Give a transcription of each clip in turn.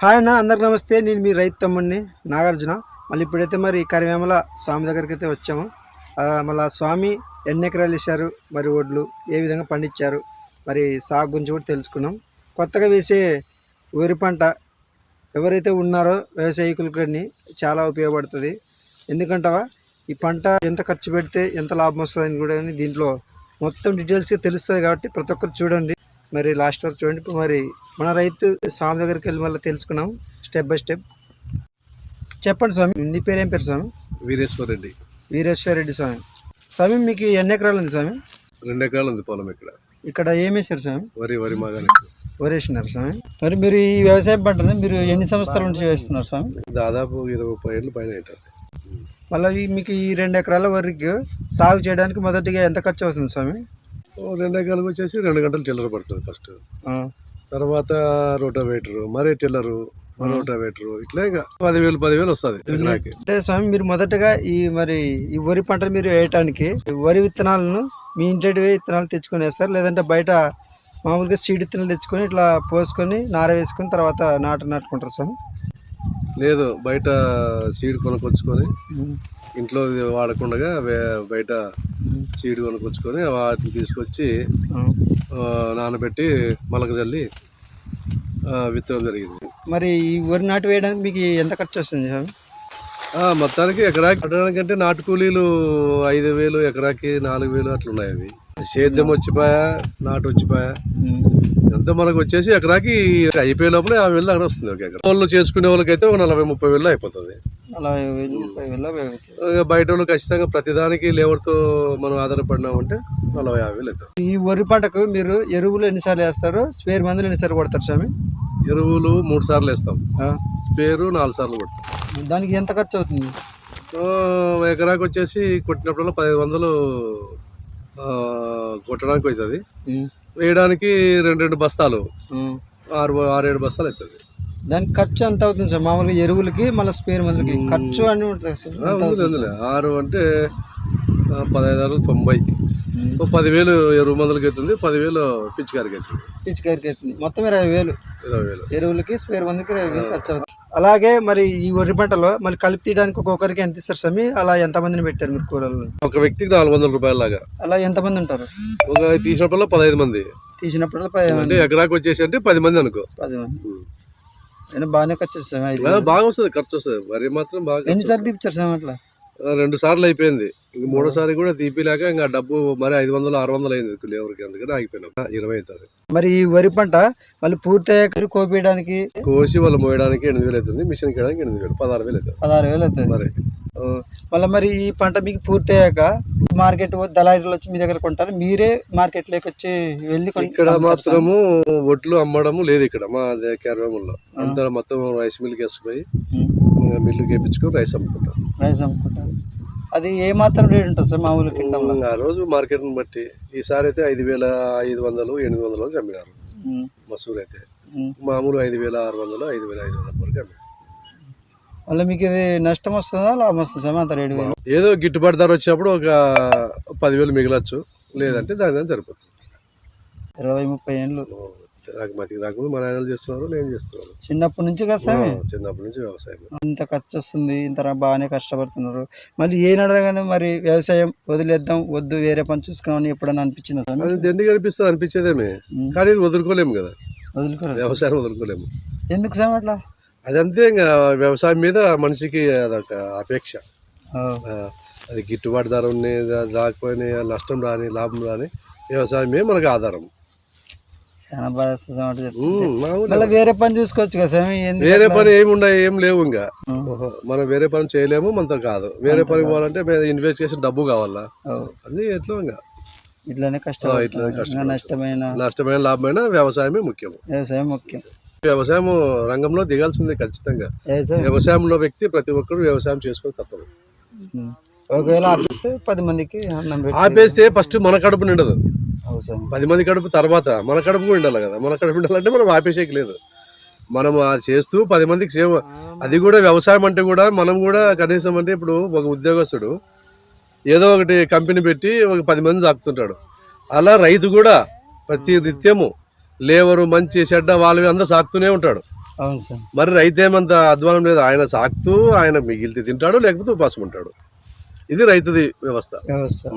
Hi అన్న అందరికి నమస్తే. నేను మీ రైతు తమ్ముడిని నాగార్జున. మళ్ళీ ఇప్పుడైతే మరి కరివేమల స్వామి దగ్గరికి అయితే వచ్చాము. మళ్ళీ స్వామి ఎన్ని ఎకరాలు వేశారు మరి వడ్లు ఏ విధంగా పండించారు మరి సాగు గురించి కూడా తెలుసుకున్నాం. కొత్తగా వేసే వరి పంట ఎవరైతే ఉన్నారో వ్యవసాయకులకి చాలా ఉపయోగపడుతుంది. ఎందుకంటవా? ఈ పంట ఎంత ఖర్చు పెడితే ఎంత లాభం వస్తుందని కూడా దీంట్లో మొత్తం డీటెయిల్స్గా తెలుస్తుంది కాబట్టి ప్రతి ఒక్కరు చూడండి. మరి లాస్ట్ వరకు చూడండి. ఇప్పుడు మరి మన రైతు స్వామి దగ్గరికి వెళ్ళి మళ్ళీ తెలుసుకున్నాం. స్టెప్ బై స్టెప్ చెప్పండి స్వామి నీ పేరు ఏం పేరు స్వామి? వీరేశ్వర రెడ్డి. వీరేశ్వర రెడ్డి స్వామి. స్వామి మీకు ఎన్ని ఎకరాలు ఉంది స్వామి? రెండు ఎకరాలు ఉంది పొలం ఇక్కడ. ఇక్కడ ఏం వేశారు స్వామి? వరి వరి మాగానికి వరేసినారు స్వామి. మరి మీరు ఈ వ్యవసాయ పంటని మీరు ఎన్ని సంవత్సరాల నుంచి వేస్తున్నారు స్వామి? దాదాపు ఇరవై ముప్పై ఏళ్ళు పైన అవుతుంది. మళ్ళీ మీకు ఈ రెండు ఎకరాల వరకు సాగు చేయడానికి మొదటిగా ఎంత ఖర్చు అవుతుంది స్వామి? రెండు ఎకరాలకు వచ్చేసి రెండు గంటలు టిల్లర్ పడుతుంది ఫస్ట్ తర్వాత రోటావేటరు మరీ టిల్లరు రోటావేటరు ఇట్లా ఇంకా పదివేలు పదివేలు వస్తుంది ఎకరాకి అంటే స్వామి మీరు మొదటగా ఈ మరి ఈ వరి పంట మీరు వేయటానికి వరి విత్తనాలను మీ ఇంటి విత్తనాలు తెచ్చుకొని వేస్తారు. లేదంటే బయట మామూలుగా సీడ్ విత్తనాలు తెచ్చుకొని ఇట్లా పోసుకొని నార వేసుకొని తర్వాత నాటు నాటుకుంటారు స్వామి. లేదు బయట సీడ్ కొనుక్కొచ్చుకొని ఇంట్లో వాడకుండా బయట సీడ్ కొనుక్కొచ్చుకొని వాటిని తీసుకొచ్చి ఆ. ఆ, నానబెట్టి మొలక చల్లి ఆ, విత్తడం జరిగింది. మరి ఈ వరి నాటు వేయడానికి మీకు ఎంత ఖర్చు వస్తుంది స్వామి? ఆ, మొత్తానికి ఎకరాకి కట్టడానికంటే నాటు కూలీలు ఐదు వేలు ఎకరాకి నాలుగు వేలు అట్లా ఉన్నాయి అవి. సేద్యం వచ్చిపోయా నాటు వచ్చిపోయా. ఎంత మనకు వచ్చేసి ఎకరాకి అయిపోయే లోపల యాభై వేలు అక్కడ వస్తుంది ఒక ఎకరా. వాళ్ళు చేసుకునే వాళ్ళకైతే ఒక నలభై ముప్పై వేలు అయిపోతుంది. నలభై వేలు ముప్పై వేలు అవే అవుతాయి. ఇక బయట వాళ్ళు ఖచ్చితంగా ప్రతిదానికి లేబర్తో మనం ఆధారపడినామంటే నలభై యాభై వేలు అవుతుంది. ఈ వరి పంటకు మీరు ఎరువులు ఎన్నిసార్లు వేస్తారు? స్పేర్ మందులు ఎన్నిసార్లు కొడతారు స్వామి? ఎరువులు మూడు సార్లు వేస్తాం. స్పేరు నాలుగు సార్లు కొడతాం. దానికి ఎంత ఖర్చు అవుతుంది? ఎకరాకి వచ్చేసి కొట్టినప్పుడల్లా పదిహేను వందలు కొట్టడానికి అవుతుంది. వేయడానికి రెండు రెండు బస్తాలు. ఆరు ఆరేడు బస్తాలు అవుతుంది. దానికి ఖర్చు ఎంత అవుతుంది సార్? మామూలుగా ఎరువులకి మళ్ళీ స్పేర్ మందులకి ఖర్చు అని ఉంటుంది సార్? ఎంత. ఆరు అంటే పదహైదు ఆరు తొంభై. పదివేలు ఎరువు మందులకి అవుతుంది పదివేలు పిచ్చికారికి అవుతుంది. పిచికారికి అవుతుంది. మొత్తం ఇరవై వేలు. ఇరవై వేలు. ఎరువులకి స్పేర్ మందుకి ఇరవై వేలు ఖర్చు అవుతుంది. అలాగే మరి ఈ వరి పంటలో మళ్ళీ కలిపి తీయడానికి ఒక్కొక్కరికి ఎంత ఇస్తారు స్వామి అలా ఎంతమందిని పెట్టారు మీరు కూలర్లు ఒక వ్యక్తికి నాలుగు వందల రూపాయల లాగా. అలా ఎంతమంది ఉంటారు? ఒక తీసినప్పుడల్లా పదహైదు మంది. తీసినప్పుడు పది మంది. అంటే ఎకరాకి వచ్చేసి అంటే పది మంది అనుకో. పది మంది. అయినా బాగానే ఖర్చు వస్తుంది బాగా వస్తుంది ఖర్చు వస్తుంది. వరి మాత్రం బాగా ఎన్నిసార్లు తీపిచ్చారు స్వామి అట్లా? రెండు సార్లు అయిపోయింది. ఇంక మూడోసారి కూడా తీపిలేక ఇంకా డబ్బు మరి ఐదు వందలు ఆరు వందలు అయింది ఎవరికి అందుకని ఆగిపోయినాం. ఇరవై అవుతుంది మరి ఈ వరి పంట మళ్ళీ పూర్తి అయ్యాక కోపేయడానికి? కోసి వాళ్ళు మోయడానికి ఎనిమిది వేలు అవుతుంది మిషన్ వేయడానికి ఎనిమిది వేలు పదహారు వేలు అవుతుంది. పదహారు వేలు అవుతుంది. మరి. మళ్ళీ మరి ఈ పంట మీకు పూర్తి అయ్యాక మార్కెట్ దళారీలు వచ్చి మీ దగ్గర కొంటారు? మీరే మార్కెట్లోకి వచ్చి వెళ్ళి ఇక్కడ మాత్రము ఒడ్లు అమ్మడము లేదు ఇక్కడ మా క్యారవేముల్లో అంతా మొత్తం రైస్ మిల్కి వేసుకుపోయి ఉమ్. మిల్లుకి వేపించుకొని రైస్ అమ్ముకుంటాం రైస్ అమ్ముకుంటారు. అది ఏ మాత్రం రేట్ ఉంటుంది సార్ మామూలు కింటంలో? ఆ రోజు మార్కెట్ని బట్టి ఈసారి అయితే ఐదు వేల ఐదు వందలు ఎనిమిది వందల అమ్మినారు. మసూర్ అయితే. మామూలు ఐదు వేల ఆరు వందలు ఐదు వేల ఐదు వందల వరకు అమ్మినారు. మళ్ళీ మీకు ఇది నష్టం వస్తుందా లాభం వస్తుంది? సార్ అంత రేటు ఏదో గిట్టుబాటు ధర వచ్చినప్పుడు ఒక పదివేలు మిగలచ్చు. లేదంటే దాని దాని సరిపోతుంది. ఇరవై ముప్పై ఏళ్ళు. నాకు మతికి రాకుండా మా నాయనలు చేస్తున్నారు నేను చేస్తున్నాను చిన్నప్పటి నుంచి చిన్నప్పటి నుంచి వ్యవసాయం. ఇంత ఖర్చు వస్తుంది ఇంత బాగానే కష్టపడుతున్నారు. మళ్ళీ ఏనడగానే మరి వ్యవసాయం వదిలేద్దాం వద్దు వేరే పని చూసుకున్నామని ఎప్పుడైనా అనిపించిందా సార్ అది దండి కనిపిస్తుంది అనిపించేదేమే. కానీ వదులుకోలేము కదా. వదులుకోలేదు. వ్యవసాయం వదులుకోలేము. ఎందుకు సార్ అట్లా? అదంతే ఇంకా వ్యవసాయం మీద మనిషికి అదొక అపేక్ష. అది గిట్టుబాటు ధర ఉంది రాకపోయినా నష్టం రాని లాభం రాని వ్యవసాయమే మనకు ఆధారం. మళ్ళీ వేరే పని చూసుకోవచ్చు కదా వేరే? పని ఏమి ఉండవు ఏం లేవు ఇంకా. మనం వేరే పని చేయలేము మనతో కాదు. వేరే పని పోవాలంటే ఇన్వెస్ట్ చేసిన డబ్బు కావాలా. అన్ని ఎట్లా ఇంకా. ఇట్లానే కష్టం. ఇట్లానే కష్టపడతాం. నష్టమైన నష్టమైన లాభమైన వ్యవసాయమే ముఖ్యం. వ్యవసాయం ముఖ్యం. వ్యవసాయం రంగంలో దిగాల్సిందే ఖచ్చితంగా. వ్యవసాయం వ్యవసాయంలో వ్యక్తి ప్రతి ఒక్కరు వ్యవసాయం చేసుకోక తప్పదు. ఒకవేళ ఆపిస్తే పది మందికి ఆపేస్తే ఫస్ట్ మన కడుపు నిండదు. పది మంది కడుపు తర్వాత మన కడుపు కూడా ఉండాలి కదా. మన కడుపు ఉండాలంటే మనం ఆపేసేకి లేదు. మనం అది చేస్తూ పది మందికి సేవ అది కూడా వ్యవసాయం అంటే కూడా మనం కూడా కనీసం అంటే ఇప్పుడు ఒక ఉద్యోగస్తుడు ఏదో ఒకటి కంపెనీ పెట్టి ఒక పది మంది సాకుతుంటాడు అలా రైతు కూడా ప్రతి నిత్యము లేవరు మంచి చెడ్డ వాళ్ళవి అందరూ సాకుతూనే ఉంటాడు. అవును సార్. మరి రైతు ఏమంత అధ్వానం లేదు. ఆయన సాకుతూ ఆయన మిగిలితే తింటాడు లేకపోతే ఉపాసం ఉంటాడు ఇది రైతుది వ్యవస్థ. వ్యవస్థ.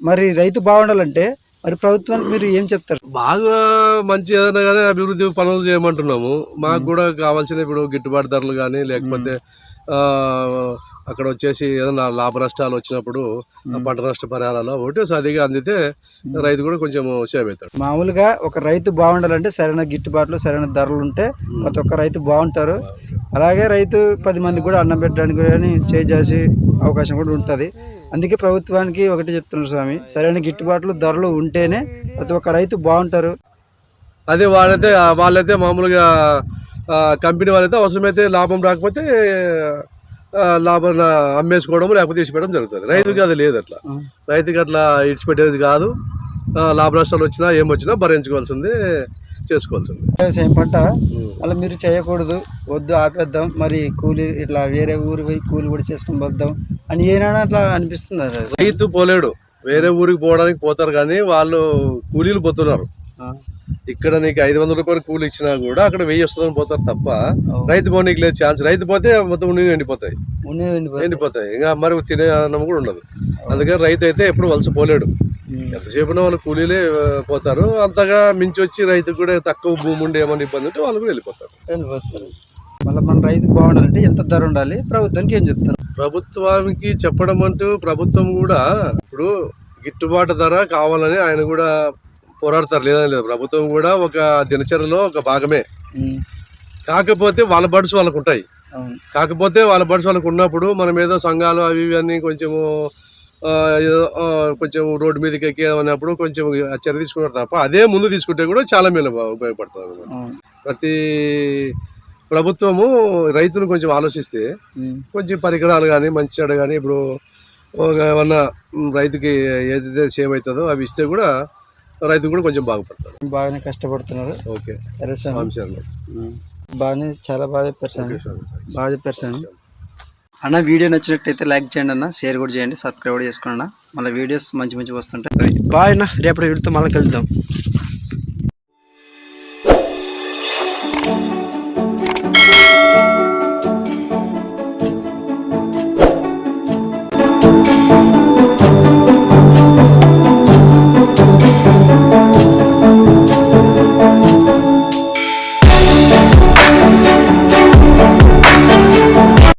మరి రైతు బాగుండాలంటే మరి ప్రభుత్వానికి మీరు ఏం చెప్తారు? బాగా మంచి ఏదైనా కానీ అభివృద్ధి పనులు చేయమంటున్నాము. మాకు కూడా కావాల్సిన ఇప్పుడు గిట్టుబాటు ధరలు కానీ లేకపోతే అక్కడ వచ్చేసి ఏదైనా లాభ నష్టాలు వచ్చినప్పుడు పంట నష్ట పరిహారాలు ఒకటి సరిగా అందితే రైతు కూడా కొంచెం సేవ్ అవుతాడు. మామూలుగా ఒక రైతు బాగుండాలంటే సరైన గిట్టుబాట్లు సరైన ధరలు ఉంటే ప్రతి ఒక్క రైతు బాగుంటారు. అలాగే రైతు పది మందికి కూడా అన్నం పెట్టడానికి కానీ చేసి అవకాశం కూడా ఉంటుంది. అందుకే ప్రభుత్వానికి ఒకటి చెప్తున్నారు స్వామి సరైన గిట్టుబాట్లు ధరలు ఉంటేనే ప్రతి ఒక్క రైతు బాగుంటారు. అదే వాళ్ళైతే వాళ్ళైతే మామూలుగా కంపెనీ వాళ్ళైతే అవసరమైతే లాభం రాకపోతే లాభం అమ్మేసుకోవడం లేకపోతే ఇచ్చిపెట్టడం జరుగుతుంది. రైతుకి అది లేదు అట్లా. రైతుకి అట్లా ఇడిచిపెట్టేది కాదు. లాభ నష్టాలు వచ్చినా ఏమొచ్చినా భరించుకోవాల్సిందే చేసుకోవాల్సిందే. వ్యవసాయం పంట అలా మీరు చేయకూడదు వద్దు ఆపేద్దాం మరి కూలి ఇట్లా వేరే ఊరు పోయి కూలి కూడా చేసుకొని వద్దాం అని ఏనాడు అట్లా అనిపిస్తుంది రైతు? పోలేడు. వేరే ఊరికి పోవడానికి పోతారు కానీ వాళ్ళు కూలీలు పోతున్నారు. ఇక్కడ నీకు ఐదు వందల రూపాయలు కూలి ఇచ్చినా కూడా అక్కడ వెయ్యి వస్తుందని పోతారు తప్ప రైతు పోనీకి లేదు ఛాన్స్. రైతు పోతే మొత్తం ఉండి ఎండిపోతాయి. ఎండిపోతాయి. ఇంకా మరి తినే అన్నం కూడా ఉండదు. అందుకని రైతు అయితే ఎప్పుడు వలస పోలేడు. ఎంతసేపున వాళ్ళు కూలీలే పోతారు. అంతగా మించి వచ్చి రైతు కూడా తక్కువ భూమి ఉండి ఏమైనా ఇబ్బంది ఉంటే వాళ్ళు కూడా వెళ్ళిపోతారు. మళ్ళీ మన రైతు బాగుండాలంటే ఎంత ధర ఉండాలి? ప్రభుత్వానికి ఏం చెప్తారు? ప్రభుత్వానికి చెప్పడం అంటూ ప్రభుత్వం కూడా ఇప్పుడు గిట్టుబాటు ధర కావాలని ఆయన కూడా పోరాడతారు. లేదని లేదు ప్రభుత్వం కూడా ఒక దినచర్యలో ఒక భాగమే. కాకపోతే వాళ్ళ బడ్స్ వాళ్ళకు ఉంటాయి. కాకపోతే వాళ్ళ బడ్స్ వాళ్ళకు ఉన్నప్పుడు మనం ఏదో సంఘాలు అవి ఇవి అన్నీ కొంచెము కొంచెం రోడ్డు మీదకి ఎక్కి అన్నప్పుడు కొంచెం చర్య తీసుకున్నారు తప్ప అదే ముందు తీసుకుంటే కూడా చాలా మేలు ఉపయోగపడుతుంది అన్నమాట. అవును. ప్రతి ప్రభుత్వము రైతును కొంచెం ఆలోచిస్తే. కొంచెం పరికరాలు కానీ మంచి చెడు కానీ ఇప్పుడు ఏమన్నా రైతుకి ఏదైతే సేవ్ అవుతుందో అవి ఇస్తే కూడా రైతు కూడా కొంచెం బాగుపడతాడు. బాగానే కష్టపడుతున్నారు. ఓకే. సరే. బాగానే చాలా బాగా చెప్పారు. బాగా చెప్పారు స్వామి అన్న వీడియో నచ్చినట్టయితే లైక్ చేయండి అన్న షేర్ కూడా చేయండి సబ్స్క్రైబ్ కూడా చేసుకోండి అన్న. మళ్ళీ వీడియోస్ మంచి మంచి వస్తుంటాయి. బాయ్ అన్న రేపటి వీడియోతో మళ్ళీ కలుద్దాం.